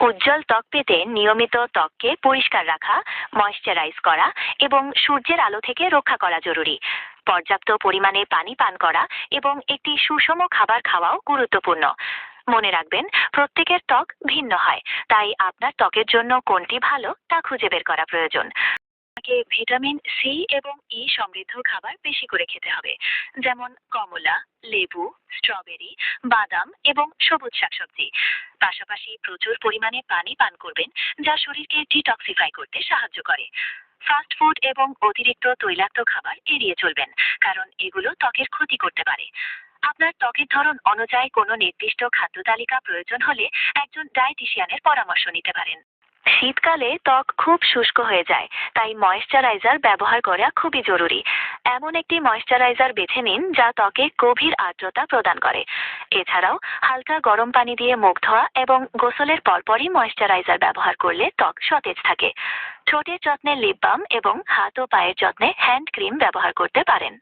উজ্জ্বল ত্বক পেতে নিয়মিত ত্বককে পরিষ্কার রাখা ময়শ্চারাইজ করা এবং সূর্যের আলো থেকে রক্ষা করা জরুরি। পর্যাপ্ত পরিমাণে পানি পান করা এবং একটি সুষম খাবার খাওয়াও গুরুত্বপূর্ণ। মনে রাখবেন, প্রত্যেকের ত্বক ভিন্ন হয়, তাই আপনার ত্বকের জন্য কোনটি ভালো তা খুঁজে বের করা প্রয়োজন। আপনাকে ভিটামিন সি এবং ই সমৃদ্ধ খাবার বেশি করে খেতে হবে। যেমন কমলা, লেবু, স্ট্রবেরি, বাদাম এবং সবুজ শাকসবজি। পাশাপাশি প্রচুর পরিমাণে পানি পান করবেন, যা শরীরকে ডিটক্সিফাই করতে সাহায্য করে। ফাস্ট ফুড এবং অতিরিক্ত তৈলাক্ত খাবার এড়িয়ে চলবেন, কারণ এগুলো ত্বকের ক্ষতি করতে পারে। আপনার ত্বকের ধরন অনুযায়ী কোনো নির্দিষ্ট খাদ্য তালিকা প্রয়োজন হলে একজন ডায়েটিশিয়ানের পরামর্শ নিতে পারেন। শীতকালে ত্বক খুব শুষ্ক হয়ে যায়, তাই ময়েশ্চারাইজার ব্যবহার করা খুবই জরুরি। এমন একটি ময়েশ্চারাইজার বেছে নিন যা ত্বকে গভীর আর্দ্রতা প্রদান করে। এছাড়াও হালকা গরম পানি দিয়ে মুখ ধোয়া এবং গোসলের পরপরই ময়েশ্চারাইজার ব্যবহার করলে ত্বক সতেজ থাকে। ঠোঁটের যত্নে লিপ বাম এবং হাত ও পায়ের যত্নে হ্যান্ড ক্রিম ব্যবহার করতে পারেন।